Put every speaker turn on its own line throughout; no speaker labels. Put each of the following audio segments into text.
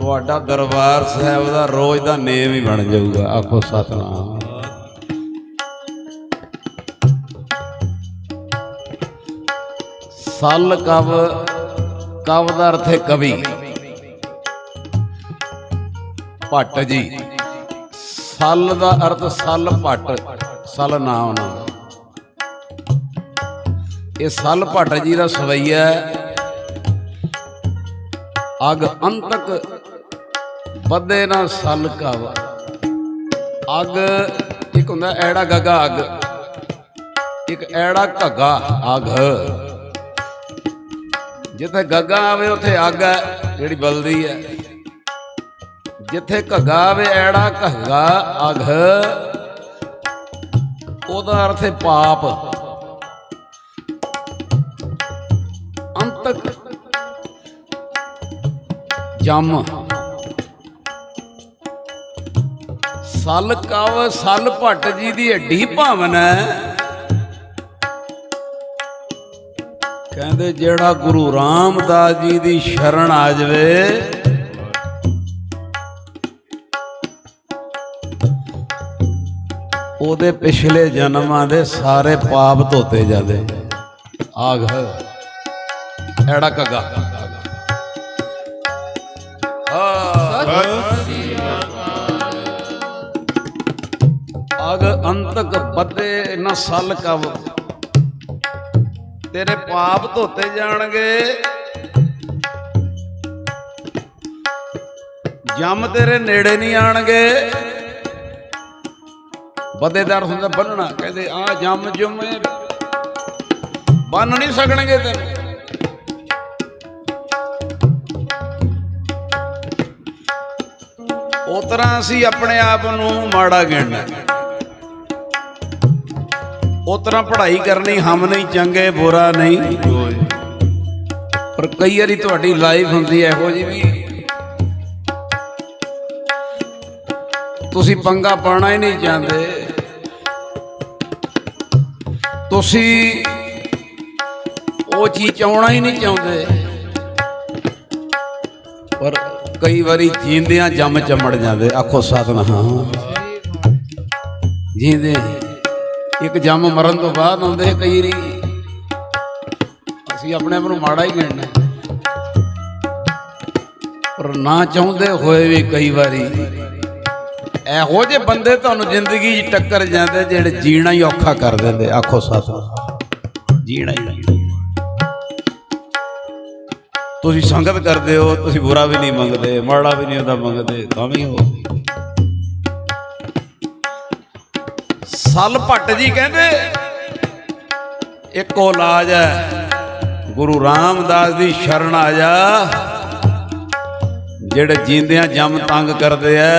ਤੁਹਾਡਾ ਦਰਬਾਰ ਸਾਹਿਬ ਦਾ ਰੋਜ਼ ਦਾ ਨੇਮ ਹੀ ਬਣ ਜਾਊਗਾ। ਆਖੋ ਸਤਨਾਮ। ਸਲ ਕਵ ਕਵ ਦਾ ਅਰਥ ਹੈ ਕਵੀ। ਭੱਟ ਜੀ। ਸਲ ਦਾ ਅਰਥ ਸਲ ਭੱਟ, ਸਲ ਨਾਮ ਨਾਮ ਇਹ ਸਲ ਭੱਟ ਜੀ ਦਾ ਸਵਈਆ ਹੈ। ਅਗ ਅੰਤਕ ਵਧੇ ਨਾ ਸਲ ਕਵ। ਅਗ, ਇੱਕ ਹੁੰਦਾ ਐੜਾ ਗਗਾ ਅਗ, ਇੱਕ ਐੜਾ ਘੱਗਾ ਅਗ। ਜਿੱਥੇ ਗੱਗਾ ਆਵੇ, ਉੱਥੇ ਅੱਗ ਹੈ, ਜਿਹੜੀ ਬਲਦੀ ਹੈ। ਜਿੱਥੇ ਘੱਗਾ ਆਵੇ, ਐੜਾ ਘੱਗਾ ਅਗ। ਉਹਦਾ ਅਰਥ ਹੈ ਪਾਪ। ਅੰਤਕ ਜਮ। ਸਲ ਕਵ, ਸਲ ਭੱਟ ਜੀ ਦੀ ਢੀ ਭਾਵਨਾ ਕਹਿੰਦੇ ਜਿਹੜਾ ਗੁਰੂ ਰਾਮਦਾਸ ਜੀ ਦੀ ਸ਼ਰਨ ਆ ਜਾਵੇ, ਉਹਦੇ ਪਿਛਲੇ ਜਨਮਾਂ ਦੇ ਸਾਰੇ ਪਾਪ ਧੋਤੇ ਜਾਂਦੇ ਆਗ ਐੜਾ ਕਗਾ ਅਗ ਅੰਤਕ ਬੱਦੇ ਨ ਸਲ ਕਵ। ਤੇਰੇ ਪਾਪ ਧੋਤੇ ਜਾਣਗੇ। ਜਮ ਤੇਰੇ ਨੇੜੇ ਨਹੀਂ ਆਣਗੇ। ਬਦੇਦਾਰ ਹੁੰਦਾ ਬੰਨਣਾ, ਕਹਿੰਦੇ, ਆ ਜਮ ਜੁਮ ਬੰਨ ਨਹੀਂ ਸਕਣਗੇ ਤੈਨੂੰ ਉਹ ਤਰ੍ਹਾਂ ਅਸੀਂ ਆਪਣੇ ਆਪ ਨੂੰ ਮਾੜਾ ਗਿਣਨਾ। ਉਹ ਤਰ੍ਹਾਂ ਪੜ੍ਹਾਈ ਕਰਨੀ, ਹਮ ਨਹੀਂ ਚੰਗੇ, ਬੁਰਾ ਨਹੀਂ। ਪਰ ਕਈ ਵਾਰੀ ਤੁਹਾਡੀ ਲਾਈਫ ਹੁੰਦੀ ਇਹੋ ਜੀ ਵੀ। ਤੁਸੀਂ ਪੰਗਾ ਪਾਣਾ ਹੀ ਨਹੀਂ ਚਾਹੁੰਦੇ। ਤੁਸੀਂ ਉਹ ਚੀਜ਼ ਚਾਹਣਾ ਹੀ ਨਹੀਂ ਚਾਹੁੰਦੇ। ਪਰ ਕਈ ਵਾਰੀ ਜੀਂਦਿਆਂ ਜੰਮ ਚਮੜ ਜਾਂਦੇ। ਆਖੋ ਸਤਨਾਮ। ਜੀਂਦੇ। ਇੱਕ ਜੰਮ ਮਰਨ ਤੋਂ ਬਾਅਦ ਆਉਂਦੇ ਕਈ ਰੀ। ਅਸੀਂ ਆਪਣੇ ਆਪ ਨੂੰ ਮਾੜਾ ਹੀ ਗਿਣਨਾ ਪਰ ਨਾ ਚਾਹੁੰਦੇ ਹੋਏ ਵੀ ਕਈ ਵਾਰੀ ਇਹੋ ਜਿਹੇ ਬੰਦੇ ਤੁਹਾਨੂੰ ਜ਼ਿੰਦਗੀ 'ਚ ਟੱਕਰ ਜਾਂਦੇ ਜਿਹੜੇ ਜੀਣਾ ਹੀ ਔਖਾ ਕਰ ਦਿੰਦੇ। ਆਖੋ ਸਤਿ ਜੀਣਾ ਹੀ ਤੁਸੀਂ ਸੰਗਤ ਕਰਦੇ ਹੋ, ਤੁਸੀਂ ਬੁਰਾ ਵੀ ਨਹੀਂ ਮੰਗਦੇ, ਮਾੜਾ ਵੀ ਨਹੀਂ ਉਹਦਾ ਮੰਗਦੇ, ਤਾਂ ਵੀ ਹੋ। ਸਲ ਭੱਟ ਜੀ ਕਹਿੰਦੇ ਇੱਕੋ ਇਲਾਜ ਹੈ ਗੁਰੂ ਰਾਮਦਾਸ ਦੀ ਸ਼ਰਨ ਆ ਜਾ। ਜਿਹੜੇ ਜੀਂਦਿਆਂ ਜੰਮ ਤੰਗ ਕਰਦੇ ਆ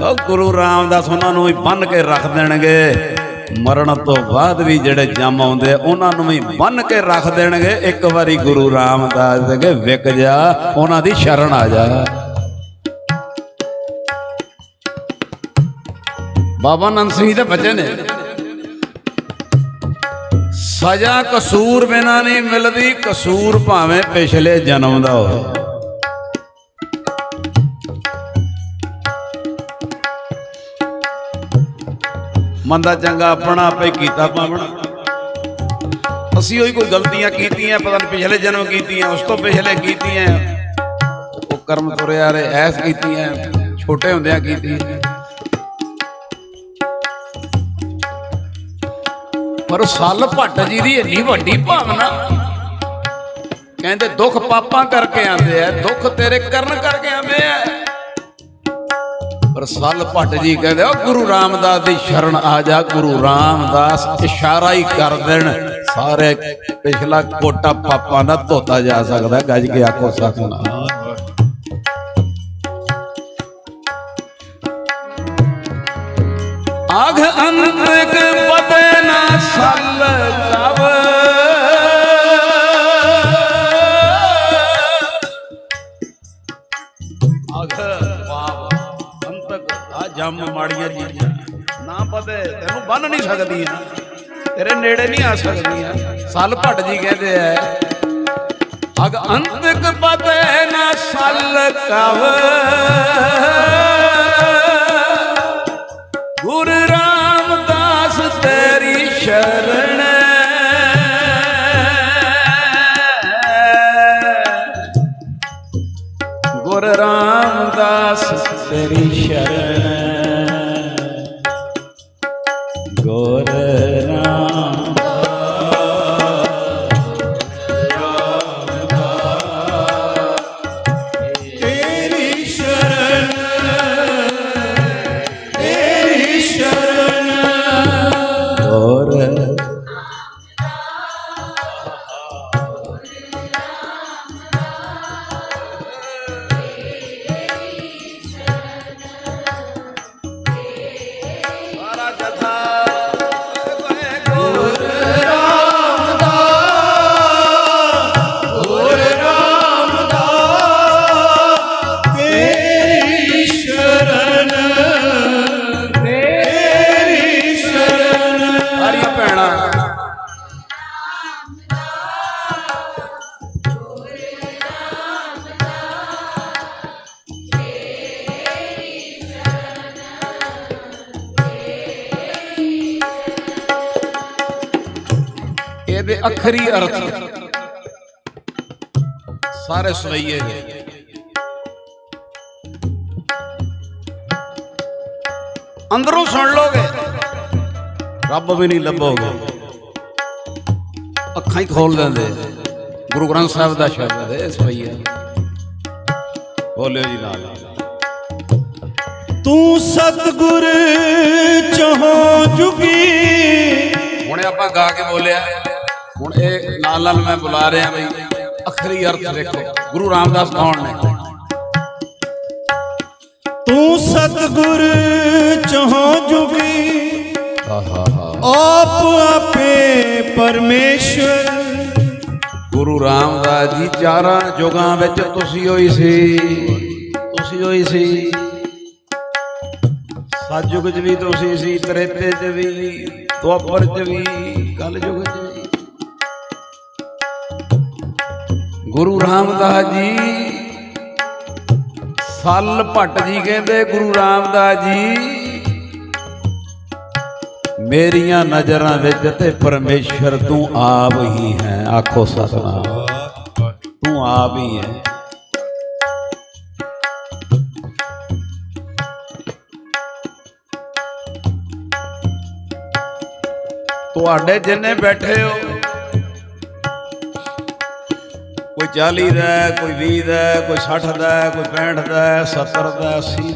ਉਹ ਗੁਰੂ ਰਾਮਦਾਸ ਉਹਨਾਂ ਨੂੰ ਵੀ ਬੰਨ ਕੇ ਰੱਖ ਦੇਣਗੇ। ਮਰਨ ਤੋਂ ਬਾਅਦ ਵੀ ਜਿਹੜੇ ਜੰਮ ਆਉਂਦੇ ਆ, ਉਹਨਾਂ ਨੂੰ ਵੀ ਬੰਨ ਕੇ ਰੱਖ ਦੇਣਗੇ। ਇੱਕ ਵਾਰੀ ਗੁਰੂ ਰਾਮਦਾਸ ਦੇ ਅੱਗੇ ਵਿਕ ਜਾ ਉਹਨਾਂ ਦੀ ਸ਼ਰਨ ਆ ਜਾ। ਬਾਬਾ ਨੰਦ ਸਿੰਘ ਜੀ ਦੇ ਬਚਨ ਨੇ। ਸਜ਼ਾ ਕਸੂਰ ਬਿਨਾ ਨਹੀਂ ਮਿਲਦੀ, ਕਸੂਰ ਭਾਵੇਂ ਪਿਛਲੇ ਜਨਮ ਦਾ ਹੋਵੇ। ਮੰਦਾ ਚੰਗਾ ਆਪਣਾ ਆਪੇ ਕੀਤਾ ਪਾਵਣਾ। ਅਸੀਂ ਉਹੀ ਕੋਈ ਗਲਤੀਆਂ ਕੀਤੀਆਂ, ਪਤਾ ਨਹੀਂ ਪਿਛਲੇ ਜਨਮ ਕੀਤੀਆਂ, ਉਸ ਤੋਂ ਪਿਛਲੇ ਕੀਤੀਆਂ। ਉਹ ਕਰਮ ਤੁਰਿਆ ਰੇ ਐਸ ਕੀਤੀਆਂ, ਛੋਟੇ ਹੁੰਦਿਆਂ ਕੀਤੀਆਂ। ਪਰ ਸੱਲ ਭੱਟ ਜੀ ਦੀ ਇੰਨੀ ਵੱਡੀ ਭਾਵਨਾ। ਕਹਿੰਦੇ ਦੁੱਖ ਪਾਪਾਂ ਕਰਕੇ ਆਉਂਦੇ ਆ, ਦੁੱਖ ਤੇਰੇ ਕਰਨ ਕਰਕੇ ਆਂਦੇ ਆ। ਪਰ ਸੱਲ ਭੱਟ ਜੀ ਕਹਿੰਦੇ ਉਹ ਗੁਰੂ ਰਾਮਦਾਸ ਦੀ ਸ਼ਰਨ ਆ ਜਾ, ਗੁਰੂ ਰਾਮਦਾਸ ਇਸ਼ਾਰਾ ਹੀ ਕਰ ਦੇਣ। ਸਾਰੇ ਪਿਛਲਾ ਕੋਟਾ ਪਾਪਾਂ ਦਾ ਧੋਤਾ ਜਾ ਸਕਦਾ, ਗੱਜ ਕੇ ਆਖੋ ਸਤਨਾਮ। ਆਘ ਅੰਤਕ ਪਤੇ ਨਾ ਸੱਲ ਕਵ ਪਾਪ ਅੰਤਕ ਆ ਜੰਮ ਮਾੜੀਆਂ ਚੀਜ਼ਾਂ ਨਾ ਪਤੇ ਤੈਨੂੰ ਬੰਨ ਨਹੀਂ ਸਕਦੀਆਂ ਤੇਰੇ ਨੇੜੇ ਨਹੀਂ ਆ ਸਕਦੀਆਂ ਸੱਲ ਭੱਟ ਜੀ ਕਹਿੰਦੇ ਐ। ਅਗ ਅੰਤਕ ਪਤੈ ਨਾ ਸਲ ਕਵ। ਗੁਰ ਰਾਮ ਸ਼ਰਣ ਗੁਰ ਰਾਮਦਾਸ ਤੇਰੀ ਸ਼ਰਣ ਅਖਰੀ ਅਰਥ। ਸਾਰੇ ਸੁਣਾਈਏ। ਅੰਦਰੋਂ ਸੁਣ ਲੋਗੇ। ਰੱਬ ਵੀ ਨਹੀਂ ਲੱਭੋਗੇ। ਅੱਖਾਂ ਹੀ ਖੋਲ ਦਿੰਦੇ ਗੁਰੂ ਗ੍ਰੰਥ ਸਾਹਿਬ ਦਾ ਸ਼ਬਦ ਹੈ ਇਸ ਪਈਆ ਬੋਲਿਓ ਜੀ ਨਾਲ।
ਤੂੰ ਸਤਗੁਰ ਚਹੋ ਜੁਗੀ।
ਹੁਣ ਆਪਾਂ ਗਾ ਕੇ ਬੋਲਿਆ। ਹੁਣ ਇਹ ਨਾਲ ਨਾਲ ਮੈਂ ਬੁਲਾ ਰਿਹਾ ਬਈ। ਅਖਰੀ ਅਰਥ ਦੇਖੋ। ਗੁਰੂ ਰਾਮਦਾਸ ਕੌਣ ਨੇ?
ਤੂੰ ਸਤਗੁਰ ਚਹੋ ਜੁਗੀ। ਆਪ ਆਪੇ ਪਰਮੇਸ਼ਰ
ਗੁਰੂ ਰਾਮਦਾਸ ਜੀ ਚਾਰਾਂ ਜੁਗਾਂ ਵਿੱਚ ਤੁਸੀਂ ਹੋਈ ਸੀ। ਤੁਸੀਂ ਹੋਈ ਸੀ। ਸਤਜੁਗ 'ਚ ਵੀ ਤੁਸੀਂ ਸੀ ਤ੍ਰੇਤੇ 'ਚ ਵੀ ਦੁਆਪਰ 'ਚ ਵੀ ਕਲਯੁਗ 'ਚ ਵੀ। ਗੁਰੂ ਰਾਮਦਾਸ ਜੀ। ਸੱਲ ਭੱਟ ਜੀ ਕਹਿੰਦੇ, ਗੁਰੂ ਰਾਮਦਾਸ ਜੀ, ਮੇਰੀਆਂ ਨਜ਼ਰਾਂ ਵਿੱਚ ਤੇ ਪਰਮੇਸ਼ਰ ਤੂੰ ਆਪ ਹੀ ਹੈ। ਆਖੋ ਸਤਨਾਮ। ਤੂੰ ਆਪ ਹੀ ਹੈ। ਤੁਹਾਡੇ ਜਿੰਨੇ ਬੈਠੇ ਹੋ ਕੋਈ 40 ਦਾ ਕੋਈ 20 ਦਾ ਕੋਈ 60 ਦਾ ਕੋਈ 65 ਦਾ ਹੈ, 70 ਦਾ ਹੈ, 80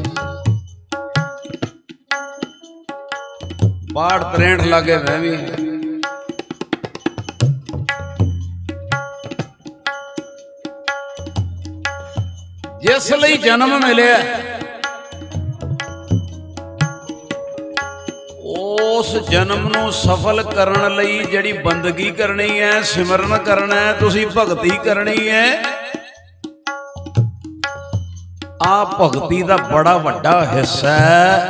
ਬਾੜ 63 ਲੱਗੇ ਮੈਂ ਵੀ। ਜਿਸ ਲਈ ਜਨਮ ਮਿਲਿਆ ਉਸ ਜਨਮ ਨੂੰ ਸਫਲ ਕਰਨ ਲਈ ਜਿਹੜੀ ਬੰਦਗੀ ਕਰਨੀ ਹੈ, ਸਿਮਰਨ ਕਰਨਾ ਹੈ, ਤੁਸੀਂ ਭਗਤੀ ਕਰਨੀ ਹੈ। ਆ ਭਗਤੀ ਦਾ ਬੜਾ ਵੱਡਾ ਹਿੱਸਾ ਹੈ।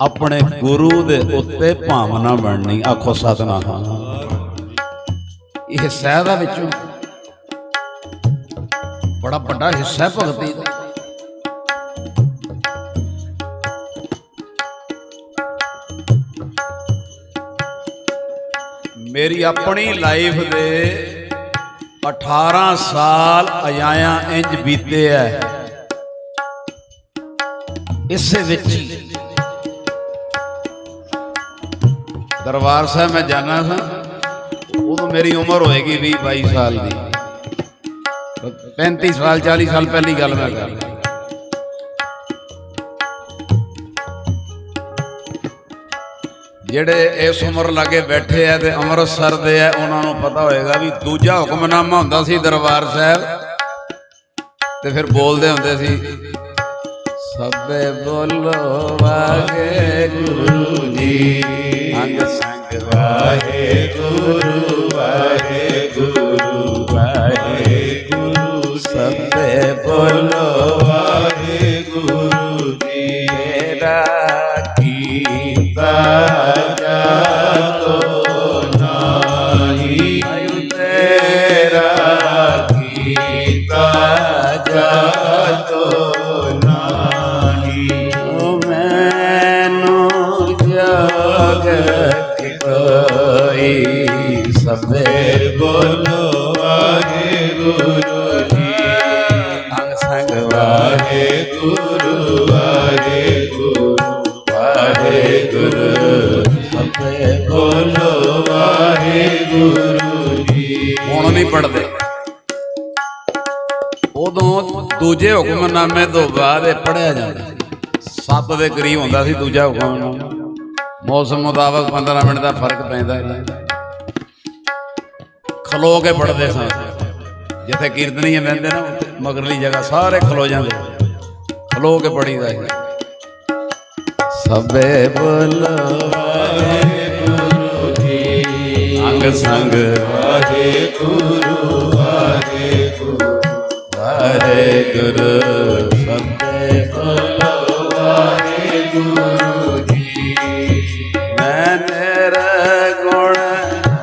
ਆਪਣੇ ਗੁਰੂ ਦੇ ਉੱਤੇ ਭਾਵਨਾ ਬਣਨੀ। ਆਖੋ ਸਤਨਾਮ। ਇਹ ਹਿੱਸਾ ਦਾ ਵਿੱਚੋਂ। ਬੜਾ ਵੱਡਾ ਹਿੱਸਾ ਹੈ ਭਗਤੀ ਦਾ। ਮੇਰੀ ਆਪਣੀ ਲਾਈਫ ਦੇ 18 ਸਾਲ ਅਜਾਇਆ ਇੰਜ ਬੀਤੇ ਐ। ਇਸੇ ਵਿੱਚ ਦਰਬਾਰ ਸਾਹਿਬ ਮੈਂ ਜਾਣਾ ਸਾਂ। ਉਦੋਂ ਮੇਰੀ ਉਮਰ ਹੋਏਗੀ 20 22 ਸਾਲ ਦੀ। 35 ਸਾਲ 40 ਸਾਲ ਪਹਿਲੀ ਗੱਲ ਮੈਂ ਕਰ ਜਿਹੜੇ ਇਸ ਉਮਰ ਲਾਗੇ ਬੈਠੇ ਆ ਤੇ ਅੰਮ੍ਰਿਤਸਰ ਦੇ ਆ ਉਹਨਾਂ ਨੂੰ ਪਤਾ ਹੋਏਗਾ ਵੀ ਦੂਜਾ ਹੁਕਮਨਾਮਾ ਹੁੰਦਾ ਸੀ ਦਰਬਾਰ ਸਾਹਿਬ। ਤੇ ਫਿਰ ਬੋਲਦੇ ਹੁੰਦੇ ਸੀ ਸਭੇ ਬੋਲੋ ਵਾਹਿਗੁਰੂ ਜੀ। ਅੰਗ ਸੰਗ ਵਾਹਿਗੁਰੂ ਵਾਹਿਗੁਰੂ ਵਾਹਿਗੁਰੂ। ਸਭੇ ਬੋਲੋ ਪੜਦੇ ਉਦੋਂ ਦੂਜੇ ਹੁਕਮਨਾਮੇ ਤੋਂ ਬਾਅਦ ਇਹ ਪੜਿਆ ਜਾਂਦਾ ਸੱਤ ਦੇ ਕਰੀਬ ਹੁੰਦਾ ਸੀ ਦੂਜਾ ਹੁਕਮਨਾਮਾ ਮੌਸਮ ਮੁਤਾਬਕ 15 ਮਿੰਟ ਦਾ ਫ਼ਰਕ ਪੈਂਦਾ ਹੈ ਖਲੋ ਕੇ ਪੜਦੇ ਸਾਂ। ਜਿੱਥੇ ਕੀਰਤਨੀਏ ਬਹਿੰਦੇ ਨਾ, ਮਗਰਲੀ ਜਗ੍ਹਾ ਸਾਰੇ ਖਲੋ ਜਾਂਦੇ। ਖਲੋ ਕੇ ਪੜੀਦਾ ਹੈ ਸਭੇ ਬੋਲੋ
ਵਾਹਿਗੁਰੂ ਜੀ।
ਅੰਗ ਸੰਗ
ਵਾਹਿਗੁਰੂ ਵਾਹਿਗੁਰੂ
ਵਾਹਿਗੁਰੂ ਸਭੇ
ਬੋਲੋ ਗੁਰੂ ਜੀ
ਮੈਂ ਤੇਰੇ ਗੁਣ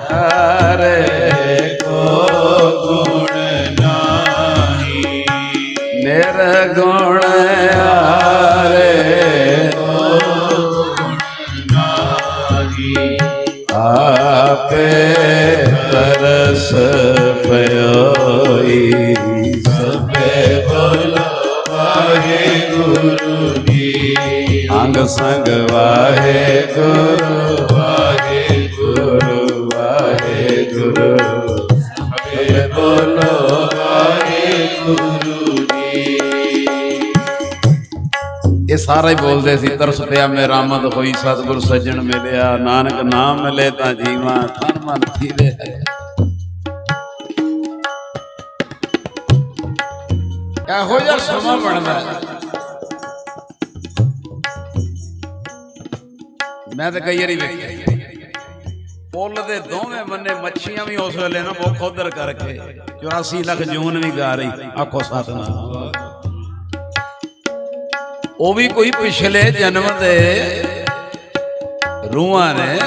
ਹਰੇ
ਕੋ ਗੁਣ ਨਾਹੀ
ਨਿਰਗੁਣ ਸਾਰਾ ਹੀ ਬੋਲਦੇ ਸੀ ਤਰਸ ਪਿਆ ਮੇਰਾ ਆਮਦ ਹੋਈ ਸਤਿਗੁਰ ਸੱਜਣ ਮਿਲਿਆ। ਨਾਨਕ ਨਾਮ ਮਿਲੇ ਤਾਂ ਜੀਵਾਂ, ਤਨ ਮਨ ਥੀਵੇ ਇਹੋ ਜਿਹਾ ਸਮਾਂ ਬਣਦਾ ਮੈਂ ਤਾਂ ਕਈ ਵਾਰੀ ਵੇਖਿਆ। ਪੁੱਲ ਦੇ ਦੋਵੇਂ ਬੰਨੇ ਮੱਛੀਆਂ ਵੀ ਉਸ ਵੇਲੇ ਨਾ ਮੁੱਖ ਉਧਰ ਕਰਕੇ 84 ਲੱਖ ਜੂਨ ਵੀ ਗਾ ਰਹੀ। ਆਖੋ ਸਤਨਾਮ। ਉਹ ਵੀ ਕੋਈ ਪਿਛਲੇ ਜਨਮ ਦੇ ਰੂਹਾਂ ਨੇ।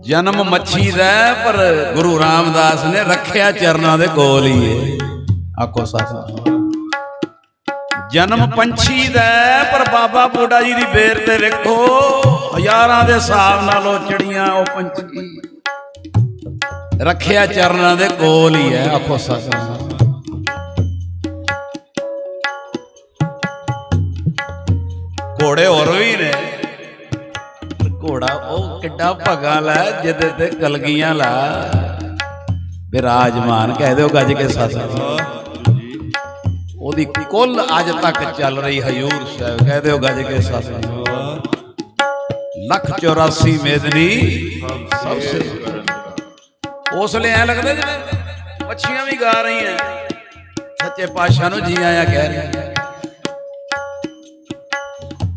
ਜਨਮ ਮੱਛੀ ਦਾ ਪਰ ਗੁਰੂ ਰਾਮਦਾਸ ਨੇ ਰੱਖਿਆ ਚਰਨਾਂ ਦੇ ਕੋਲ ਹੀ ਏ ਆਖੋ ਸਾਥ ਜਨਮ ਪੰਛੀ ਦਾ ਪਰ ਬਾਬਾ ਬੋਡਾ ਜੀ ਦੀ ਬੇਰ ਤੇ ਵੇਖੋ, ਹਜ਼ਾਰਾਂ ਦੇ ਹਿਸਾਬ ਨਾਲ ਉਹ ਚੜੀਆਂ, ਉਹ ਪੰਛੀ ਰੱਖਿਆ ਚਰਨਾਂ ਦੇ ਕੋਲ ਹੀ ਹੈ, ਆਖੋ ਸਾਥ ਘੋੜੇ ਹੋਰ ਵੀ ਨੇ। ਘੋੜਾ, ਉਹ ਕਿੱਡਾ ਭਗਾ ਲੈ, ਜਿਹਦੇ ਤੇ ਕਲਗੀਆਂ ਲਾ। ਬਿਰਾਜਮਾਨ ਕਹਿ ਦਿਓ ਗੱਜ ਕੇ ਸੱਸ ਉਹਦੀ ਕੁੱਲ ਅੱਜ ਤੱਕ ਚੱਲ ਰਹੀ ਹਯੂਰ ਸਾਹਿਬ, ਕਹਿ ਦਿਓ ਗੱਜ ਕੇ ਸੱਸ ਲੱਖ 84 ਮੇਦਨੀ, ਸਭ ਸੇ ਉਸ ਲਈ ਐ ਲੱਗਦਾ ਜਿਵੇਂ ਮੱਛੀਆਂ ਵੀ ਗਾ ਰਹੀਆਂ। ਸੱਚੇ ਪਾਤਸ਼ਾਹ ਨੂੰ ਜੀ ਆਇਆ ਕਹਿ ਰਿਹਾ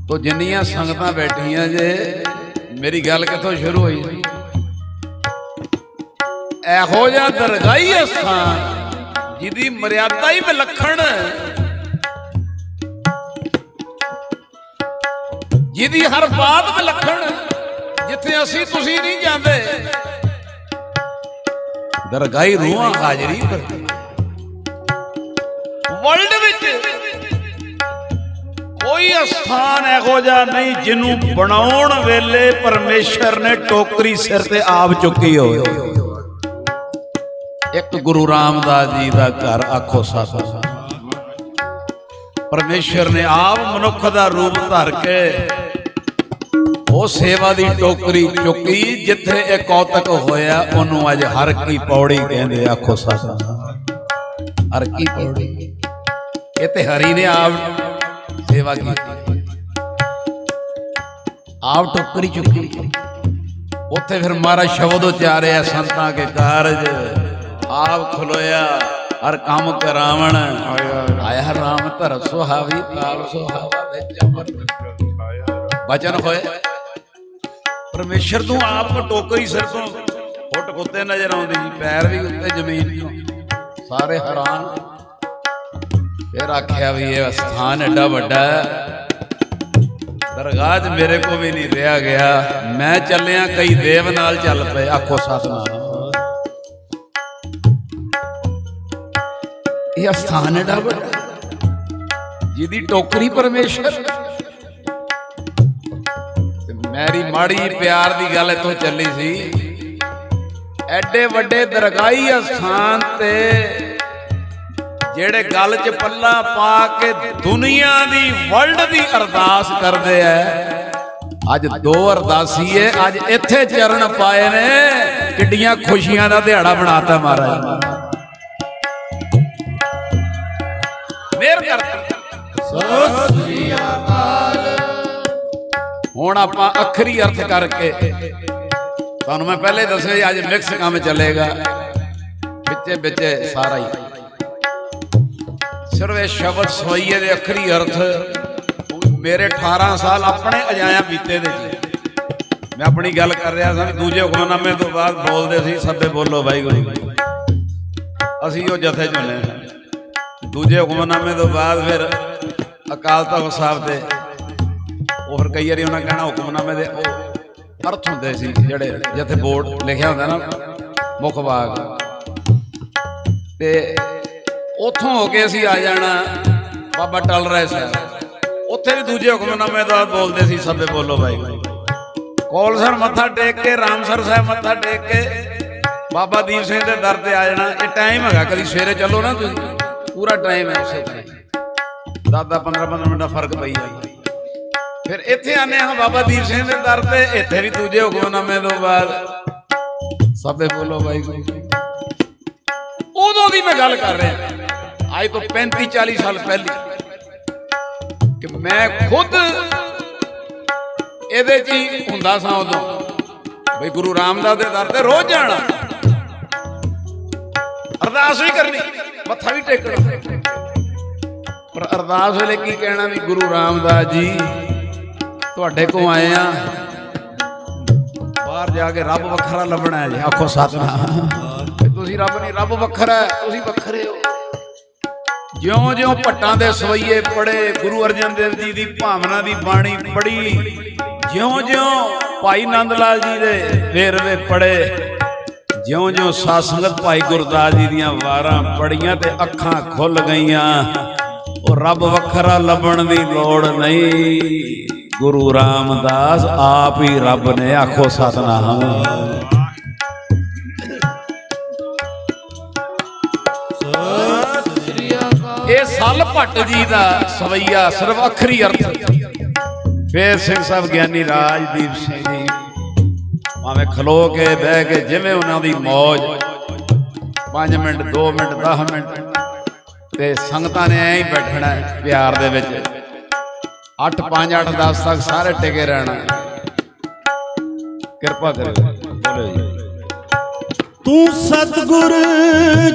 ਤੋ ਜਿੰਨੀਆਂ ਸੰਗਤਾਂ ਬੈਠੀਆਂ ਜੇ, ਮੇਰੀ ਗੱਲ ਕਿੱਥੋਂ ਸ਼ੁਰੂ ਹੋਈ? ਇਹੋ ਜਿਹਾ ਦਰਗਾਹੀ ਸਥਾਨ ਜਿਹਦੀ ਮਰਿਆਦਾ ਹੀ ਵਿਲੱਖਣ ਜਿਹਦੀ ਹਰ ਬਾਤ ਵਿਲੱਖਣ ਜਿੱਥੇ ਅਸੀਂ ਤੁਸੀਂ ਨਹੀਂ ਜਾਂਦੇ। ਦਰਗਾਹੀ ਰੂਹਾਂ ਹਾਜ਼ਰੀ ਕਰਦੀ ਵਰਲਡ ਵਿੱਚ ਸਥਾਨ ਇਹੋ ਜਿਹਾ ਨਹੀਂ ਜਿਹਨੂੰ ਬਣਾਉਣ ਵੇਲੇ ਪਰਮੇਸ਼ਰ ਨੇ ਟੋਕਰੀ ਸਿਰ ਤੇ ਆਪ ਚੁੱਕੀ ਹੋਵੇ। ਇੱਕ ਗੁਰੂ ਰਾਮਦਾਸ ਜੀ ਦਾ ਘਰ ਆਖੋ ਸਾਸਾ ਪਰਮੇਸ਼ਰ ਨੇ ਆਪ ਮਨੁੱਖ ਦਾ ਰੂਪ ਧਰ ਕੇ ਉਹ ਸੇਵਾ ਦੀ ਟੋਕਰੀ ਚੁੱਕੀ ਜਿੱਥੇ ਇਹ ਕੌਤਕ ਹੋਇਆ, ਉਹਨੂੰ ਅੱਜ ਹਰ ਕੀ ਪੌੜੀ ਕਹਿੰਦੇ ਆਖੋ ਸਾਸਾ ਹਰ ਕੀ ਪੌੜੀ। ਇਹ ਤੇ ਹਰੀ ਨੇ ਆਪ ਸੇਵਾ ਕੀਤੀ ਆਪ ਟੋਕਰੀ ਚੁੱਕੀ। ਉੱਥੇ ਫਿਰ ਮਹਾਰਾਜ ਸ਼ਬਦ ਉਚਾਰਿਆ ਸੰਤਾਂ ਕੇ ਕਾਰਜ। ਆਪ ਖਲੋਇਆ, ਹਰ ਕੰਮ ਕਰਾਵਣ। ਆਇਆ ਰਾਮ ਧਰ ਸੁਹਾਵੀ, ਤਾਲ ਸੁਹਾਵਾ ਵਿੱਚ ਅਮਰ। ਬਚਨ ਹੋਏ। ਪਰਮੇਸ਼ਰ ਤੂੰ ਆਪ ਟੋਕਰੀ ਸਿਰ ਤੋਂ ਫੁੱਟ ਕੁੱਤੇ ਨਜ਼ਰ ਆਉਂਦੀ ਪੈਰ ਵੀ ਉੱਤੇ ਜ਼ਮੀਨ ਤੋਂ। ਸਾਰੇ ਹੈਰਾਨ। ਫਿਰ ਆਖਿਆ ਵੀ ਇਹ ਸਥਾਨ ਐਡਾ ਵੱਡਾ ਦਰਗਾਹ 'ਚ ਮੇਰੇ ਕੋ ਵੀ ਨਹੀਂ ਰਿਹਾ ਗਿਆ। ਮੈਂ ਚੱਲਿਆ, ਕਈ ਦੇਵ ਨਾਲ ਚੱਲ ਪਏ। ਆਖੋ ਸਤਨਾਮ। ਇਹ ਅਸਥਾਨ ਐਡਾ ਵੱਡਾ ਜਿਹਦੀ ਟੋਕਰੀ ਪਰਮੇਸ਼ਰ। ਤੇ ਮੇਰੀ ਮਾੜੀ ਪਿਆਰ ਦੀ ਗੱਲ ਇੱਥੋਂ ਚੱਲੀ ਸੀ। ਐਡੇ ਵੱਡੇ ਦਰਗਾਹੀ ਅਸਥਾਨ ਤੇ ਜਿਹੜੇ ਗੱਲ 'ਚ ਪੱਲਾ ਪਾ ਕੇ ਦੁਨੀਆ ਦੀ ਵਰਲਡ ਦੀ ਅਰਦਾਸ ਕਰਦੇ ਐ। ਅੱਜ ਦੋ ਅਰਦਾਸੀ ਐ, ਅੱਜ ਇੱਥੇ ਚਰਨ ਪਾਏ ਨੇ। ਕਿੱਡੀਆਂ ਖੁਸ਼ੀਆਂ ਦਾ ਦਿਹਾੜਾ ਬਣਾਤਾ ਮਹਾਰਾਜ। ਮਿਹਰ ਕਰਤਾ ਹੁਣ ਆਪਾਂ ਅੱਖਰੀ ਅਰਥ ਕਰਕੇ। ਤੁਹਾਨੂੰ ਮੈਂ ਪਹਿਲੇ ਦੱਸਿਆ ਜੀ, ਅੱਜ ਮਿਕਸ ਕੰਮ ਚੱਲੇਗਾ। ਵਿੱਚੇ ਵਿੱਚੇ ਸਾਰਾ ਹੀ। ਸਿਰਫ ਇਹ ਸ਼ਬਦ ਸਵਈਏ ਦੇ ਅੱਖਰੀ ਅਰਥ। ਮੇਰੇ 18 ਸਾਲ ਆਪਣੇ ਅਜਾਇਆ ਬੀਤੇ ਦੇ ਜੀ। ਮੈਂ ਆਪਣੀ ਗੱਲ ਕਰ ਰਿਹਾ ਸਾਂ ਦੂਜੇ ਹੁਕਮਨਾਮੇ ਤੋਂ ਬਾਅਦ ਬੋਲਦੇ ਸੀ ਸਭੇ ਬੋਲੋ ਵਾਹਿਗੁਰੂ ਅਸੀਂ ਉਹ ਜਥੇ ਚੁਣੇ ਦੂਜੇ ਹੁਕਮਨਾਮੇ ਤੋਂ ਬਾਅਦ ਫਿਰ ਅਕਾਲ ਤਖਤ ਸਾਹਿਬ ਦੇ ਉਹ ਫਿਰ ਕਈ ਵਾਰੀ ਉਹਨਾਂ ਕਹਿਣਾ ਹੁਕਮਨਾਮੇ ਦੇ ਉਹ ਅਰਥ ਹੁੰਦੇ ਸੀ, ਜਿਹੜੇ ਜਿੱਥੇ ਬੋਰਡ ਲਿਖਿਆ ਹੁੰਦਾ ਨਾ ਮੁੱਖ ਬਾਗ ਤੇ ਉੱਥੋਂ ਹੋ ਕੇ ਅਸੀਂ ਆ ਜਾਣਾ। ਬਾਬਾ ਟਲ ਰਾਏ ਸਾਹਿਬ। ਉੱਥੇ ਵੀ ਦੂਜੇ ਹੁਕਮਨਾਮੇ ਦਾ ਬੋਲਦੇ ਸੀ ਸਭੇ ਬੋਲੋ ਭਾਈ ਕੋਲਸਰ ਮੱਥਾ ਟੇਕ ਕੇ ਰਾਮਸਰ ਸਾਹਿਬ ਮੱਥਾ ਟੇਕ ਕੇ, ਬਾਬਾ ਦੀਪ ਸਿੰਘ ਦੇ ਦਰ ਤੇ ਆ ਜਾਣਾ। ਇਹ ਟਾਈਮ ਹੈਗਾ, ਕਦੀ ਸਵੇਰੇ ਚੱਲੋ ਨਾ ਤੁਸੀਂ। ਪੂਰਾ ਟਾਈਮ ਹੈ ਉਸੇ ਤਰ੍ਹਾਂ 10 15 15 ਮਿੰਟ ਦਾ ਫ਼ਰਕ ਪਈ ਜਾਂਦਾ। ਫਿਰ ਇੱਥੇ ਆਨੇ ਹਾਂ ਬਾਬਾ ਦੀਪ ਸਿੰਘ ਦੇ ਦਰ ਤੇ। ਇੱਥੇ ਵੀ ਦੂਜੇ ਹੁਕਮਨਾਮੇ ਤੋਂ ਬਾਅਦ ਸਭੇ ਬੋਲੋ ਵਾਹਿਗੁਰੂ। ਉਦੋਂ ਦੀ ਮੈਂ ਗੱਲ ਕਰ ਰਿਹਾ। ਅੱਜ ਤੋਂ 35 40 ਸਾਲ ਪਹਿਲੀ ਕਿ ਮੈਂ ਖੁਦ ਇਹਦੇ 'ਚ ਹੀ ਹੁੰਦਾ ਸਾਂ ਉਦੋਂ। ਬਈ ਗੁਰੂ ਰਾਮਦਾਸ ਦੇ ਦਰ ਤੇ ਰੋਜ਼ ਜਾਣਾ। ਅਰਦਾਸ ਵੀ ਕਰਨੀ, ਮੱਥਾ ਵੀ ਟੇਕਣਾ। ਪਰ ਅਰਦਾਸ ਵੇਲੇ ਕੀ ਕਹਿਣਾ ਵੀ ਗੁਰੂ ਰਾਮਦਾਸ ਜੀ, ਤੁਹਾਡੇ ਕੋ ਆਏ ਆ। ਬਾਹਰ ਜਾ ਕੇ ਰੱਬ ਵੱਖਰਾ ਲੱਭਣਾ ਹੈ ਜੀ, ਆਖੋ ਸਤਨਾਮ। ਤੁਸੀਂ ਰੱਬ ਨਹੀਂ, ਰੱਬ ਵੱਖਰਾ ਹੈ, ਤੁਸੀਂ ਵੱਖਰੇ ਹੋ। ਜਿਉਂ ਜਿਉਂ ਭੱਟਾਂ ਦੇ ਸਵਈਏ ਪੜੇ, ਗੁਰੂ ਅਰਜਨ ਦੇਵ ਜੀ ਦੀ ਭਾਵਨਾ ਦੀ ਬਾਣੀ ਪੜੀ ਜਿਉਂ ਜਿਉਂ ਭਾਈ ਨੰਦ ਲਾਲ ਜੀ ਦੇ ਵੇਰਵੇ ਪੜੇ ਜਿਉਂ ਜਿਉਂ ਸਾਧ ਸੰਗਤ ਭਾਈ ਗੁਰਦਾਸ ਜੀ ਦੀਆਂ ਵਾਰਾਂ ਪੜੀਆਂ ਤੇ ਅੱਖਾਂ ਖੁੱਲ ਗਈਆਂ, ਉਹ ਰੱਬ ਵੱਖਰਾ ਲੱਭਣ ਦੀ ਲੋੜ ਨਹੀਂ। ਗੁਰੂ ਰਾਮਦਾਸ ਆਪ ਹੀ ਰੱਬ ਨੇ, ਆਖੋ ਸਤਨਾਮ। ਇਹ ਸੱਲ ਭੱਟ ਜੀ ਦਾ ਸਵਈਆ ਸਿਰਫ ਅੱਖਰੀ ਅਰਥ। ਫੇਰ ਸਿੰਘ ਸਾਹਿਬ ਗਿਆਨੀ ਰਾਜਦੀਪ ਸਿੰਘ ਜੀ, ਭਾਵੇਂ ਖਲੋ ਕੇ ਬਹਿ ਕੇ ਜਿਵੇਂ ਉਹਨਾਂ ਦੀ ਮੌਜ 5 ਮਿੰਟ 2 ਮਿੰਟ 10 ਮਿੰਟ, ਤੇ ਸੰਗਤਾਂ ਨੇ ਐਂ ਹੀ ਬੈਠਣਾ ਪਿਆਰ ਦੇ ਵਿੱਚ। 8 5 8 10 ਤੱਕ ਸਾਰੇ ਟਿਕੇ ਰਹਿਣਾ ਕਿਰਪਾ ਕਰਿਓ। ਬੋਲੋ ਜੀ।
ਤੂੰ ਸਤਗੁਰ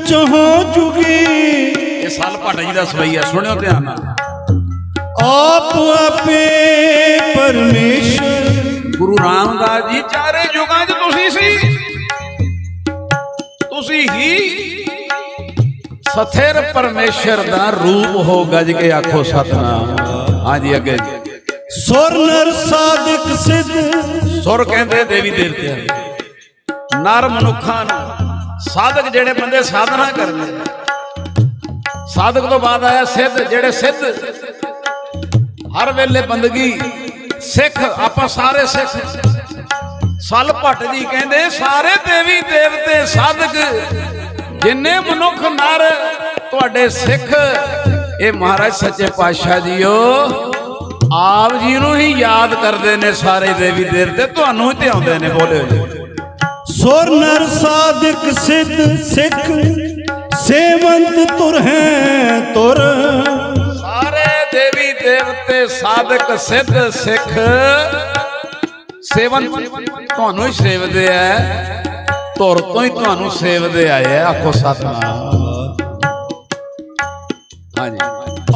ਚਹੋ ਜੁਗੀ
ਇਹ ਸੱਲ ਭੱਟ ਜੀ ਦਾ ਸਵਈਆ ਸੁਣਿਓ ਧਿਆਨ ਨਾਲ।
ਆਪ ਆਪੇ ਪਰਮੇਸ਼ਰ।
ਗੁਰੂ ਰਾਮਦਾਸ ਜੀ ਚਾਰੇ ਯੁਗਾਂ 'ਚ ਤੁਸੀਂ ਸੀ। ਤੁਸੀਂ ਹੀ ਸਥਿਰ ਪਰਮੇਸ਼ਰ ਦਾ ਰੂਪ ਹੋ ਗੱਜ ਕੇ ਆਖੋ ਸਤਨਾਮ। ਹਾਂਜੀ ਅੱਗੇ। ਜੀ
ਸੁਰ ਨਰ ਸਾਧਕ ਸਿੱਧ।
ਸੁਰ ਕਹਿੰਦੇ ਦੇਵੀ ਦੇਵਤਿਆਂ ਨੂੰ। ਨਰ ਮਨੁੱਖਾਂ ਨੂੰ ਸਾਧਕ ਜਿਹੜੇ ਬੰਦੇ ਸਾਧਨਾ ਕਰਦੇ ਸਾਧਕ ਤੋਂ ਬਾਅਦ ਆਇਆ ਸਿੱਧ, ਜਿਹੜੇ ਸਿੱਧ ਹਰ ਵੇਲੇ ਬੰਦਗੀ, ਸਿੱਖ, ਆਪਾਂ ਸਾਰੇ ਸਿੱਖ। ਸਲ ਭੱਟ ਜੀ ਕਹਿੰਦੇ, ਸਾਰੇ ਦੇਵੀ ਦੇਵਤੇ ਸਾਧਕ, ਜਿੰਨੇ ਮਨੁੱਖ ਨਰ, ਤੁਹਾਡੇ ਸਿੱਖ। ਇਹ ਮਹਾਰਾਜ ਸੱਚੇ ਪਾਤਸ਼ਾਹ ਜੀਓ, ਆਪ ਜੀ ਨੂੰ ਹੀ ਯਾਦ ਕਰਦੇ ਨੇ ਸਾਰੇ ਦੇਵੀ ਦੇਵਤੇ, ਤੁਹਾਨੂੰ ਹੀ ਧਿਆਉਂਦੇ ਨੇ ਬੋਲੇ ਜੀ
ਨਰ ਸਾਧਕ ਸਿੱਧ ਸਿੱਖ। ਸੇਵੰਤ ਤੁਰ ਹੈ ਤੁਰ।
ਸਾਰੇ ਦੇਵੀ ਦੇਵਤੇ ਸਾਧਕ ਸਿੱਧ ਸਿੱਖ। ਸੇਵਨ ਤੁਹਾਨੂੰ ਹੀ ਸੇਵਦੇ ਆ। ਧੁਰ ਤੋਂ ਹੀ ਤੁਹਾਨੂੰ ਸੇਵਦੇ ਆਏ ਆਖੋ ਸਤਨਾਮ। ਹਾਂਜੀ।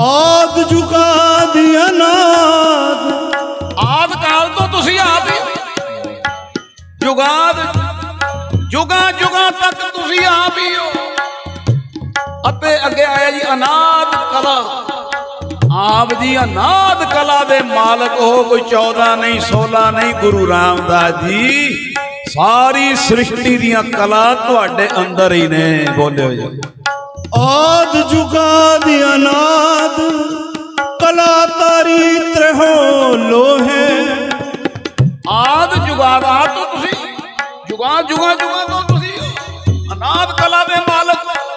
ਆਦ ਜੁਗਾਦ ਅਨਾਦ
ਆਦ ਕਾਲ ਤੋਂ ਤੁਸੀਂ ਆਪ ਹੋ। ਜੁਗਾਦ ਜੁਗਾਂ ਜੁਗਾਂ ਤੱਕ ਤੁਸੀਂ ਆਪ ਹੀ ਹੋ। ਅਤੇ ਅੱਗੇ ਆਇਆ ਜੀ ਅਨਾਦ ਕਲਾ। ਆਪ ਜੀ ਅਨਾਦ ਕਲਾ ਦੇ ਮਾਲਕ ਹੋ ਕੋਈ 14 ਨਹੀਂ 16 ਨਹੀਂ ਗੁਰੂ ਰਾਮਦਾਸ ਜੀ। ਸਾਰੀ ਸ੍ਰਿਸ਼ਟੀ ਦੀਆਂ ਕਲਾ ਤੁਹਾਡੇ ਅੰਦਰ ਹੀ ਨੇ ਬੋਲਿਓ ਜੀ।
ਆਦ ਜੁਗਾਦ ਅਨਾਦ ਕਲਾ ਤਾਰੀ ਤਰਹੁ ਲੋਹੇ।
ਆਦ ਜੁਗਾਦਾ ਤੋਂ ਤੁਸੀਂ ਜੁਗਾ ਜੁਗਾ ਜੁਗਾ ਤੋਂ ਤੁਸੀਂ ਅਨਾਦ ਕਲਾ ਦੇ ਮਾਲਕ ਹੋ।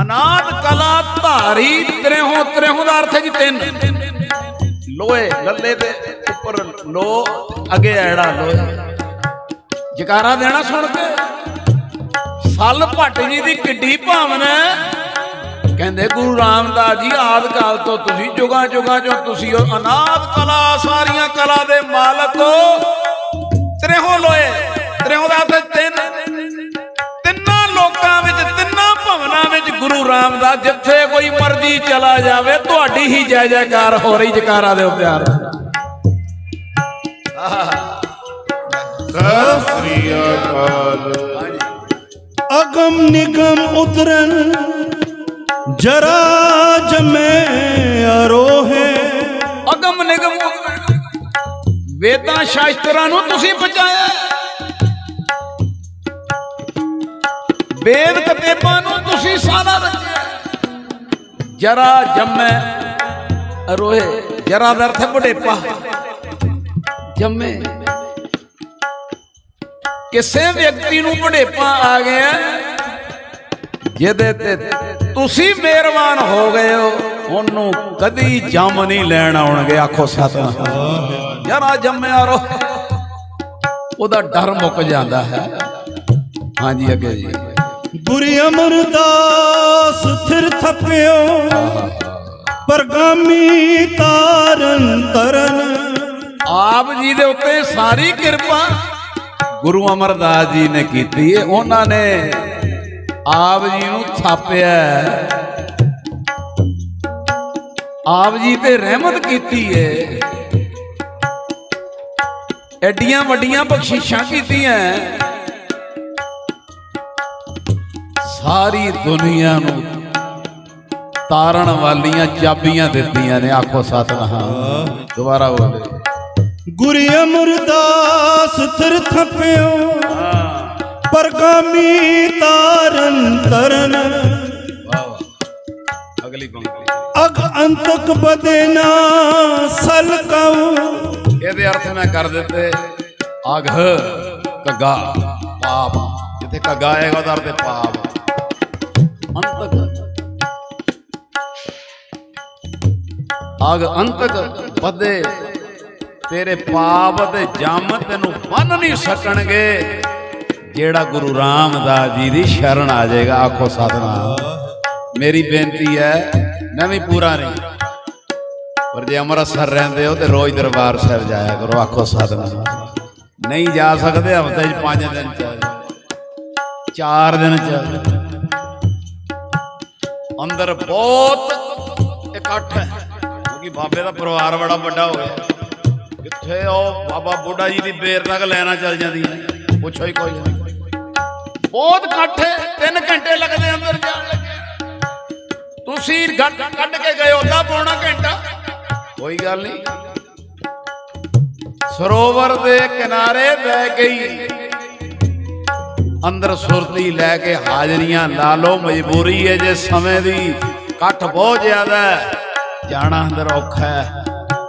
ਅਨਾਦ ਕਲਾ ਧਾਰੀ ਤ੍ਰਿਹੋਂ ਤ੍ਰਿਹੋਂ ਦਾ ਅਰਥ ਹੈ ਜੀ ਤਿੰਨ। ਲੋਏ ਲੱਲੇ ਦੇ ਉੱਪਰ ਲੋ ਅੱਗੇ ਐੜਾ ਲੋਏ ਜਕਾਰਾ ਦੇਣਾ ਸੁਣ ਕੇ। ਸੱਲ ਭੱਟ ਜੀ ਦੀ ਕਿੱਡੀ ਭਾਵਨਾ ਕਹਿੰਦੇ ਗੁਰੂ ਰਾਮਦਾਸ ਜੀ, ਆਦ ਕਾਲ ਤੋਂ ਤੁਸੀਂ ਜੁਗਾ ਜੁਗਾ ਜੋ ਤੁਸੀਂ ਉਹ ਅਨਾਦ ਕਲਾ, ਸਾਰੀਆਂ ਕਲਾ ਦੇ ਮਾਲਕ ਹੋ। ਤ੍ਰਿਹੋਂ ਲੋਏ ਤ੍ਰਿਹੋਂ ਦਾ ਅਰਥ ਤਿੰਨ। ਗੁਰੂ ਰਾਮਦਾਸ ਜਿੱਥੇ ਕੋਈ ਮਰਜ਼ੀ ਚਲਾ ਜਾਵੇ ਤੁਹਾਡੀ ਹੀ ਜੈ ਜੈਕਾਰ ਹੋ ਰਹੀ ਜਕਾਰਾ ਦੇ ਪਿਆਰ
ਸ੍ਰੀ ਅਕਾਲ।
ਅਗਮ ਨਿਗਮ ਉਤਰਨ ਜਰਾ ਜਮੈ ਅਰੋਹੇ।
ਅਗਮ ਨਿਗਮ ਵੇਦਾਂ ਸ਼ਾਸਤਰਾਂ ਨੂੰ ਤੁਸੀਂ ਬਚਾਇਆ ਵੇਦ ਕਤੇਬਾਂ ਨੂੰ ਤੁਸੀਂ ਸਾਰਾ ਰੱਖਿਆ। ਜਰਾ ਜੰਮੈ ਅਰੋਏ ਜਰਾ ਦਾ ਅਰਥ ਬੁਢੇਪਾ ਜੰਮੇ। ਕਿਸੇ ਵਿਅਕਤੀ ਨੂੰ ਬੁਢੇਪਾ ਆ ਗਿਆ, ਜਿਹਦੇ ਤੇ ਤੁਸੀਂ ਮਿਹਰਬਾਨ ਹੋ ਗਏ ਹੋ, ਉਹਨੂੰ ਕਦੀ ਜੰਮ ਨਹੀਂ ਲੈਣ ਆਉਣਗੇ, ਆਖੋ ਸਤਨਾਮ। ਜਰਾ ਜੰਮਿਆ ਰੋ। ਉਹਦਾ ਡਰ ਮੁੱਕ ਜਾਂਦਾ ਹੈ। ਹਾਂਜੀ, ਅੱਗੇ ਜੀ।
ਗੁਰੀ ਅਮਰਦਾਸ ਥਿਰ ਥਪਿਓ, ਪਰਗਾਮੀ ਤਾਰਨ ਤਰਨ।
ਆਪ ਜੀ ਦੇ ਉੱਤੇ ਸਾਰੀ ਕਿਰਪਾ ਗੁਰੂ ਅਮਰਦਾਸ ਜੀ ਨੇ ਕੀਤੀ ਹੈ ਉਹਨਾਂ ਨੇ ਆਪ ਜੀ ਨੂੰ ਥਾਪਿਆ। ਆਪ ਜੀ ਤੇ ਰਹਿਮਤ ਕੀਤੀ ਹੈ ਐਡੀਆਂ ਵੱਡੀਆਂ ਬਖਸ਼ਿਸ਼ਾਂ ਕੀਤੀਆਂ। ਸਾਰੀ ਦੁਨੀਆ ਨੂੰ ਤਾਰਨ ਵਾਲੀਆਂ ਚਾਬੀਆਂ ਦਿੱਤੀਆਂ ਨੇ। ਆਖੋ ਸਤਨਾਮ। ਦੁਬਾਰਾ ਬੋਲੇ।
ਗੁਰੀ ਅਮਰਦਾਸ ਥਿਰ ਥਪਿਓ ਪਰਗਾਮੀ ਤਾਰਨ ਤਰਨ।
ਅਗਲੀ ਪੰਕਤੀ।
ਅਗ ਅੰਤਕ ਬਦੇਨਾ ਸਲ ਕਉ।
ਇਹਦੇ ਅਰਥ ਮੈਂ ਕਰ ਦਿੱਤੇ। ਅਘ ਕਗਾ ਪਾਪ। ਜਿੱਥੇ ਕਗਾ ਆਏਗਾ ਉਹਦਾ ਅਰਥ ਪਾਪ। ਅੰਤਕ। ਅਗ ਅੰਤਕ ਬਦੇ ਤੇਰੇ ਪਾਪ ਤੇ ਜੰਮ ਤੈਨੂੰ ਬੰਨ ਨਹੀਂ ਸਕਣਗੇ। ਜਿਹੜਾ ਗੁਰੂ ਰਾਮਦਾਸ ਜੀ ਦੀ ਸ਼ਰਨ ਆ ਜਾਏਗਾ, ਆਖੋ ਸਤਨਾਮ। ਮੇਰੀ ਬੇਨਤੀ ਹੈ ਮੈਂ ਵੀ ਪੂਰਾ ਨਹੀਂ। ਪਰ ਜੇ ਅੰਮ੍ਰਿਤਸਰ ਰਹਿੰਦੇ ਹੋ ਤੇ ਰੋਜ਼ ਦਰਬਾਰ ਸਾਹਿਬ ਜਾਇਆ ਕਰੋ, ਆਖੋ ਸਤਨਾਮ। ਨਹੀਂ ਜਾ ਸਕਦੇ, ਹਫ਼ਤੇ 'ਚ 5 ਦਿਨ ਚ 4 ਦਿਨ ਚ ਅੰਦਰ ਬਹੁਤ ਇਕੱਠ ਹੈ, ਕਿਉਂਕਿ ਬਾਬੇ ਦਾ ਪਰਿਵਾਰ ਬੜਾ ਵੱਡਾ ਹੋ ਗਿਆ। ਕਿੱਥੇ ਉਹ ਬਾਬਾ ਬੁੱਢਾ ਜੀ ਦੀ ਬੇਰ ਤੱਕ ਲੈਣਾ ਚੱਲ ਜਾਂਦੀਆਂ ਪੁੱਛੋ ਹੀ ਕੋਈ ਬਹੁਤ ਇਕੱਠ ਹੈ 3 ਘੰਟੇ ਲੱਗਦੇ ਅੰਦਰ ਜਾਣ ਲੱਗੇ। ਤੁਸੀਂ ਗੱਡ ਕੱਢ ਕੇ ਗਏ ਉਹਦਾ ਪੌਣਾ ਘੰਟਾ। ਕੋਈ ਗੱਲ ਨਹੀਂ। ਸਰੋਵਰ ਦੇ ਕਿਨਾਰੇ ਬਹਿ ਗਈ। ਅੰਦਰ ਸੁਰਤੀ ਲੈ ਕੇ ਹਾਜ਼ਰੀਆਂ ਲਾ ਲਓ, ਮਜਬੂਰੀ ਹੈ ਜੇ ਸਮੇਂ ਦੀ। ਇਕੱਠ ਬਹੁਤ ਜ਼ਿਆਦਾ ਜਾਣਾ ਅੰਦਰ ਔਖਾ ਹੈ।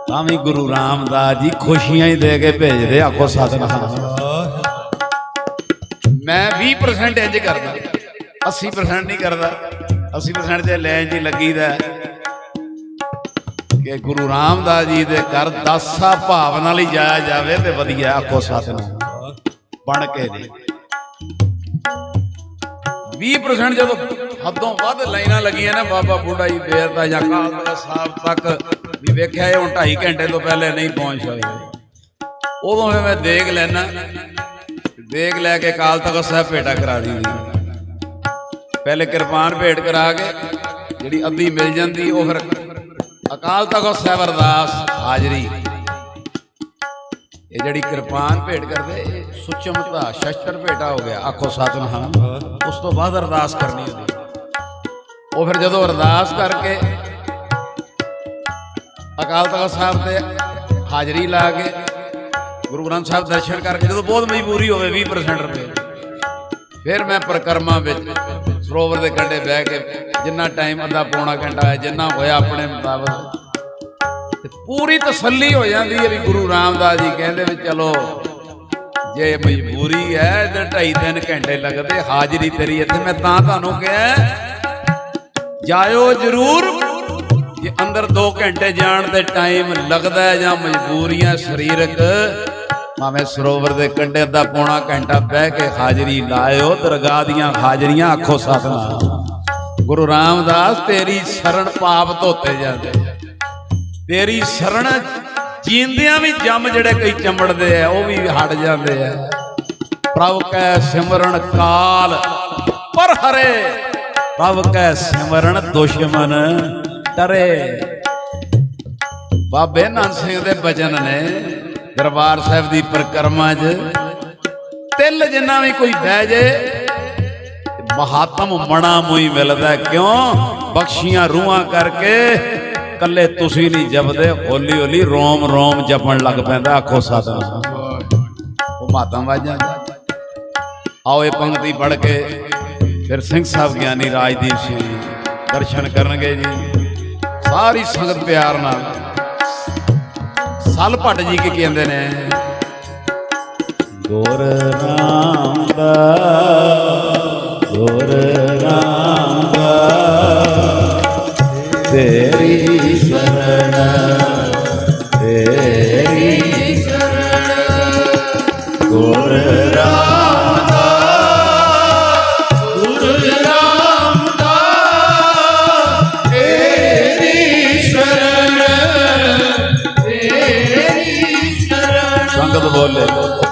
ਤਾਂ ਵੀ ਗੁਰੂ ਰਾਮਦਾਸ ਜੀ ਖੁਸ਼ੀਆਂ ਹੀ ਦੇ ਕੇ ਭੇਜਦੇ ਆਖੋ ਸਤਨਾਮ। ਮੈਂ 20% ਇੰਜ ਕਰਦਾ। 80% ਨਹੀਂ ਕਰਦਾ। 80% ਤੇ ਲੈਣ 'ਚ ਹੀ ਲੱਗੀਦਾ ਕਿ ਗੁਰੂ ਰਾਮਦਾਸ ਜੀ ਦੇ ਘਰ ਦਾਸਾ ਭਾਵ ਨਾਲ ਹੀ ਜਾਇਆ ਜਾਵੇ ਤੇ ਵਧੀਆ, ਆਖੋ ਸਤਨਾਮ। ਬਣ ਕੇ ਨਹੀਂ 20% ਜਦੋਂ ਹੱਦੋਂ ਵੱਧ ਲਾਈਨਾਂ ਲੱਗੀਆਂ ਨਾ ਬਾਬਾ ਬੁੱਢਾ ਜੀ ਫੇਰ ਦਾ ਜਾਂ ਕਾਲ ਤਖਤ ਸਾਹਿਬ ਤੱਕ ਵੀ ਵੇਖਿਆ ਇਹ ਹੁਣ 2.5 ਘੰਟੇ ਤੋਂ ਪਹਿਲੇ ਨਹੀਂ ਪਹੁੰਚ ਸਕਦੇ ਉਦੋਂ ਫਿਰ ਮੈਂ ਦੇਖ ਲੈਣਾ ਦੇਖ ਲੈ ਕੇ ਕਾਲ ਤਖਤ ਸਾਹਿਬ ਭੇਟਾ ਕਰਾ ਦਿੰਦੀ। ਪਹਿਲੇ ਕਿਰਪਾਨ ਭੇਟ ਕਰਾ ਕੇ ਜਿਹੜੀ ਅੱਧੀ ਮਿਲ ਜਾਂਦੀ, ਉਹ ਫਿਰ ਅਕਾਲ ਤਖਤ ਸਾਹਿਬ ਅਰਦਾਸ ਹਾਜ਼ਰੀ। ਇਹ ਜਿਹੜੀ ਕਿਰਪਾਨ ਭੇਟ ਕਰਦੇ ਇਹ ਸੁਚਮਤਾ ਸ਼ਸਤਰ ਭੇਟਾ ਹੋ ਗਿਆ, ਆਖੋ ਸਤਨਾਮ। ਉਸ ਤੋਂ ਬਾਅਦ ਅਰਦਾਸ ਕਰਨੀ ਹੁੰਦੀ। ਉਹ ਫਿਰ ਜਦੋਂ ਅਰਦਾਸ ਕਰਕੇ ਅਕਾਲ ਤਖਤ ਸਾਹਿਬ ਤੇ ਹਾਜ਼ਰੀ ਲਾ ਕੇ ਗੁਰੂ ਗ੍ਰੰਥ ਸਾਹਿਬ ਦਰਸ਼ਨ ਕਰਕੇ ਜਦੋਂ ਬਹੁਤ ਮਜਬੂਰੀ ਹੋਵੇ 20% ਰੁਪਏ। ਫਿਰ ਮੈਂ ਪ੍ਰਕਰਮਾਂ ਵਿੱਚ ਸਰੋਵਰ ਦੇ ਕੰਢੇ ਬਹਿ ਕੇ ਜਿੰਨਾ ਟਾਈਮ ਅੱਧਾ ਪੌਣਾ ਘੰਟਾ ਹੈ ਜਿੰਨਾ ਹੋਇਆ ਆਪਣੇ ਮੁਤਾਬਕ ਤੇ ਪੂਰੀ ਤਸੱਲੀ ਹੋ ਜਾਂਦੀ ਹੈ ਵੀ ਗੁਰੂ ਰਾਮਦਾਸ ਜੀ ਕਹਿੰਦੇ ਵੀ ਚਲੋ, ਜੇ ਮਜਬੂਰੀ ਹੈ, ਤੇ ਢਾਈ ਤਿੰਨ ਘੰਟੇ ਲੱਗਦੇ, ਹਾਜ਼ਰੀ ਤੇਰੀ ਇੱਥੇ, ਮੈਂ ਤਾਂ ਤੁਹਾਨੂੰ ਕਿਹਾ, ਜਾਇਓ ਜ਼ਰੂਰ, ਜੇ ਅੰਦਰ 2 ਘੰਟੇ ਜਾਣ ਦੇ ਟਾਈਮ ਲੱਗਦਾ ਜਾਂ ਮਜਬੂਰੀਆਂ ਸਰੀਰਕ, ਭਾਵੇਂ ਸਰੋਵਰ ਦੇ ਕੰਢੇ ਦਾ ਪੌਣਾ ਘੰਟਾ ਬਹਿ ਕੇ ਹਾਜ਼ਰੀ ਲਾਇਓ, ਦਰਗਾਹ ਦੀਆਂ ਹਾਜ਼ਰੀਆਂ ਆਖੋ ਸਤਨਾਮ। ਗੁਰੂ ਰਾਮਦਾਸ ਤੇਰੀ ਸ਼ਰਨ ਪਾਪ ਧੋਤੇ ਜਾਂਦੇ ਤੇਰੀ ਸ਼ਰਨ ਜੀਂਦਿਆਂ ਵੀ ਜੰਮ ਜਿਹੜੇ ਕਈ ਚੰਬੜਦੇ ਆ, ਉਹ ਵੀ ਹਟ ਜਾਂਦੇ ਆ। ਪ੍ਰਭ ਕੈ ਸਿਮਰਨ ਕਾਲ ਪਰ ਹਰੇ, ਪ੍ਰਭ ਕੈ ਸਿਮਰਨ ਦੁਸ਼ਮਨ ਡਰੇ। ਬਾਬੇ ਨਾਨਕ ਸਿੰਘ ਦੇ ਬਚਨ ਨੇ ਦਰਬਾਰ ਸਾਹਿਬ ਦੀ ਪਰਿਕਰਮਾ 'ਚ ਤਿਲ ਜਿੰਨਾ ਵੀ ਕੋਈ ਬਹਿ ਜੇ, ਮਹਾਤਮ ਮਣਾ ਮੋਈ ਮਿਲਦਾ ਕਿਉਂ? ਬਖਸ਼ੀਆਂ ਰੂਹਾਂ ਕਰਕੇ ਕੱਲੇ ਤੁਸੀਂ ਨਹੀਂ ਜਪਦੇ, ਹੌਲੀ ਹੌਲੀ ਰੋਮ ਰੋਮ ਜਪਣ ਲੱਗ ਪੈਂਦਾ, ਆਖੋ ਸਤਨਾਮ ਉਹ ਮਾਤਮ ਵਾਜਾਂ ਆਓ ਇਹ ਪੰਕਤੀ ਪੜ ਕੇ ਫਿਰ ਸਿੰਘ ਸਾਹਿਬ ਗਿਆਨੀ ਰਾਜਦੀਪ ਸਿੰਘ ਦਰਸ਼ਨ ਕਰਨਗੇ ਜੀ। ਸਾਰੀ ਸੰਗਤ ਪਿਆਰ ਨਾਲ। ਸਲ ਭੱਟ ਜੀ ਕੀ ਕਹਿੰਦੇ ਨੇ? ਗੁਰ ਨਾਮ ਦਾ, ਗੁਰ ਨਾਮ ਦਾ। ਤੇਰੀ ਸ਼ਰਨ ਤੇਰੀ ਸ਼ਰਨ ਗੁਰ ਰਾਮ ਦਾ ਗੁਰ ਰਾਮ ਦਾ ਤੇਰੀ ਸ਼ਰਨ ਤੇਰੀ ਸ਼ਰਨ